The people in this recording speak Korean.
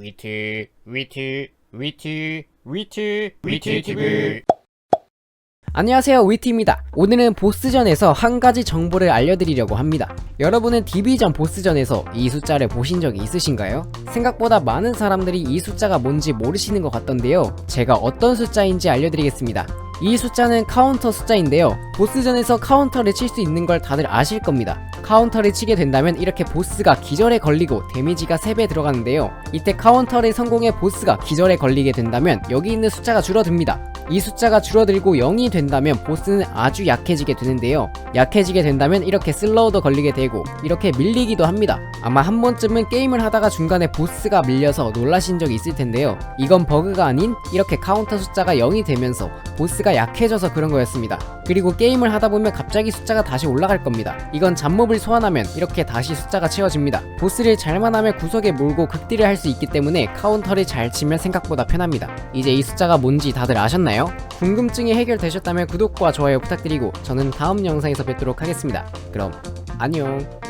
위트 위트 위트 위트 위트 TV. 안녕하세요 위티입니다. 오늘은 보스전에서 한 가지 정보를 알려드리려고 합니다. 여러분은 디비전 보스전에서 이 숫자를 보신 적이 있으신가요? 생각보다 많은 사람들이 이 숫자가 뭔지 모르시는 것 같던데요. 제가 어떤 숫자인지 알려드리겠습니다. 이 숫자는 카운터 숫자인데요. 보스전에서 카운터를 칠 수 있는 걸 다들 아실 겁니다 카운터를 치게 된다면 이렇게 보스가 기절에 걸리고 데미지가 3배 들어가는데요 이때 카운터를 성공해 보스가 기절에 걸리게 된다면 여기 있는 숫자가 줄어듭니다 이 숫자가 줄어들고 0이 된다면 보스는 아주 약해지게 되는데요. 약해지게 된다면 이렇게 슬로우도 걸리게 되고 이렇게 밀리기도 합니다. 아마 한 번쯤은 게임을 하다가 중간에 보스가 밀려서 놀라신 적이 있을 텐데요. 이건 버그가 아닌 이렇게 카운터 숫자가 0이 되면서 보스가 약해져서 그런 거였습니다. 그리고 게임을 하다 보면 갑자기 숫자가 다시 올라갈 겁니다. 이건 잡몹을 소환하면 이렇게 다시 숫자가 채워집니다. 보스를 잘만 하면 구석에 몰고 극딜을 할 수 있기 때문에 카운터를 잘 치면 생각보다 편합니다. 이제 이 숫자가 뭔지 다들 아셨나요? 궁금증이 해결되셨다면 구독과 좋아요 부탁드리고 저는 다음 영상에서 뵙도록 하겠습니다. 그럼 안녕.